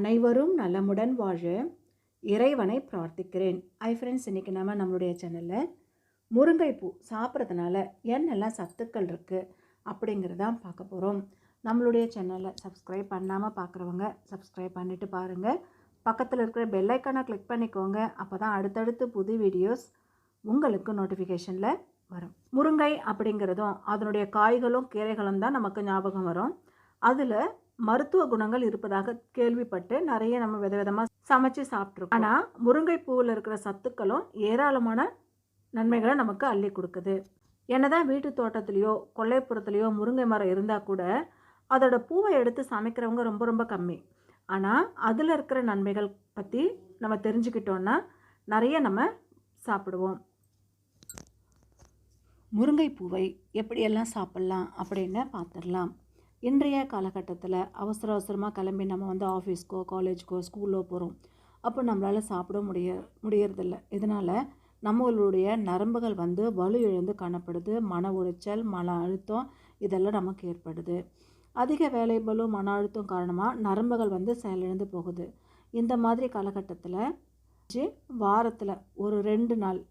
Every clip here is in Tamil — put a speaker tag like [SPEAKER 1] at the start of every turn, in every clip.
[SPEAKER 1] அனைவரும் நலமுடன் வாழ இறைவனை பிரார்த்திக்கிறேன். ஐ ஃப்ரெண்ட்ஸ் இன்றைக்கி நம்ம நம்மளுடைய சேனலில் முருங்கைப்பூ சாப்பிட்றதுனால என்னெல்லாம் சத்துக்கள் இருக்குது அப்படிங்கிறதான் பார்க்க போகிறோம் நம்மளுடைய சேனலை சப்ஸ்கிரைப் பண்ணாமல் பார்க்குறவங்க சப்ஸ்கிரைப் பண்ணிவிட்டு பாருங்கள் பக்கத்தில் இருக்கிற பெல்லைக்கானை கிளிக் பண்ணிக்கோங்க. அப்போ தான் அடுத்தடுத்து புது வீடியோஸ் உங்களுக்கு நோட்டிஃபிகேஷனில் வரும். முருங்கை அப்படிங்கிறதும் அதனுடைய காய்களும் கீரைகளும் தான் நமக்கு ஞாபகம் வரும். அதில் மருத்துவ குணங்கள் இருப்பதாக கேள்விப்பட்டு நிறைய நம்ம விதவிதமாக சமைச்சு சாப்பிட்ருக்கோம் ஆனால் முருங்கை பூவில் இருக்கிற சத்துக்களும் ஏராளமான நன்மைகளை நமக்கு அள்ளி கொடுக்குது. என்னதான் வீட்டு தோட்டத்துலேயோ கொல்லைப்புறத்துலேயோ முருங்கை மரம் இருந்தால் கூட அதோட பூவை எடுத்து சமைக்கிறவங்க ரொம்ப ரொம்ப கம்மி. ஆனால் அதில் இருக்கிற நன்மைகள் பற்றி நம்ம தெரிஞ்சுக்கிட்டோன்னா நிறைய நம்ம சாப்பிடுவோம். முருங்கைப்பூவை எப்படியெல்லாம் சாப்பிட்லாம் அப்படின்னு பார்த்துடலாம். இன்றைய காலகட்டத்தில் அவசர அவசரமாக கிளம்பி நம்ம வந்து ஆஃபீஸ்க்கோ காலேஜ்க்கோ ஸ்கூலோ போகிறோம் அப்போ நம்மளால் சாப்பிட முடிய முடியறதில்ல. இதனால் நம்மளுடைய நரம்புகள் வந்து வலு இழந்து காணப்படுது. மன உளைச்சல் மன அழுத்தம் இதெல்லாம் நமக்கு ஏற்படுது. அதிக வேலை மன அழுத்தம் காரணமாக நரம்புகள் வந்து செயலிழந்து போகுது. இந்த மாதிரி காலகட்டத்தில் வாரத்தில் ஒரு ரெண்டு நாள்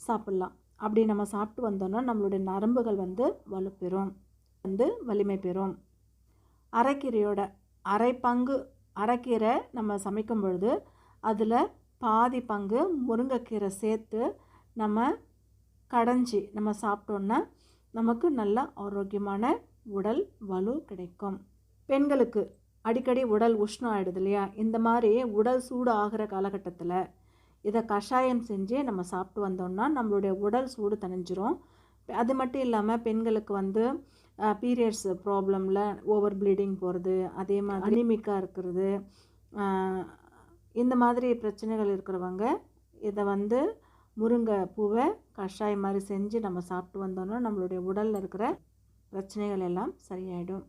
[SPEAKER 1] சாப்பிட்லாம். அப்படி நம்ம சாப்பிட்டு வந்தோன்னா நம்மளுடைய நரம்புகள் வந்து வலுப்பெறும். வந்து வலிமை பெறும். அரைக்கீரையோட அரை பங்கு அரைக்கீரை நம்ம சமைக்கும் பொழுது அதில் பாதி பங்கு முருங்கைக்கீரை சேர்த்து நம்ம கடைஞ்சி நம்ம சாப்பிட்டோன்னா நமக்கு நல்ல ஆரோக்கியமான உடல் வலு கிடைக்கும். பெண்களுக்கு அடிக்கடி உடல் உஷ்ணம் ஆகிடுது இல்லையா? இந்த மாதிரி உடல் சூடு ஆகிற காலகட்டத்தில் இதை கஷாயம் செஞ்சு நம்ம சாப்பிட்டு வந்தோம்னா நம்மளுடைய உடல் சூடு தணிஞ்சிரும். அது மட்டும் இல்லாமல் பெண்களுக்கு வந்து பீரியட்ஸ் ப்ராப்ளமில் ஓவர் ப்ளீடிங் போகிறது அதே மாதிரி அனிமிக்காக இருக்கிறது இந்த மாதிரி பிரச்சனைகள் இருக்கிறவங்க இதை வந்து முருங்கை பூவை கஷாயம் மாதிரி செஞ்சு நம்ம சாப்பிட்டு வந்தோம்னா நம்மளுடைய உடலில் இருக்கிற பிரச்சனைகள் எல்லாம் சரியாயிடும்.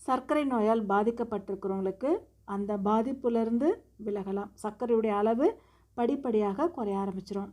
[SPEAKER 1] சர்க்கரை நோயால் பாதிக்கப்பட்டிருக்கிறவங்களுக்கு அந்த பாதிப்புலேருந்து விலகலாம். சர்க்கரையுடைய அளவு படிப்படியாக குறைய ஆரம்பிச்சிரும்.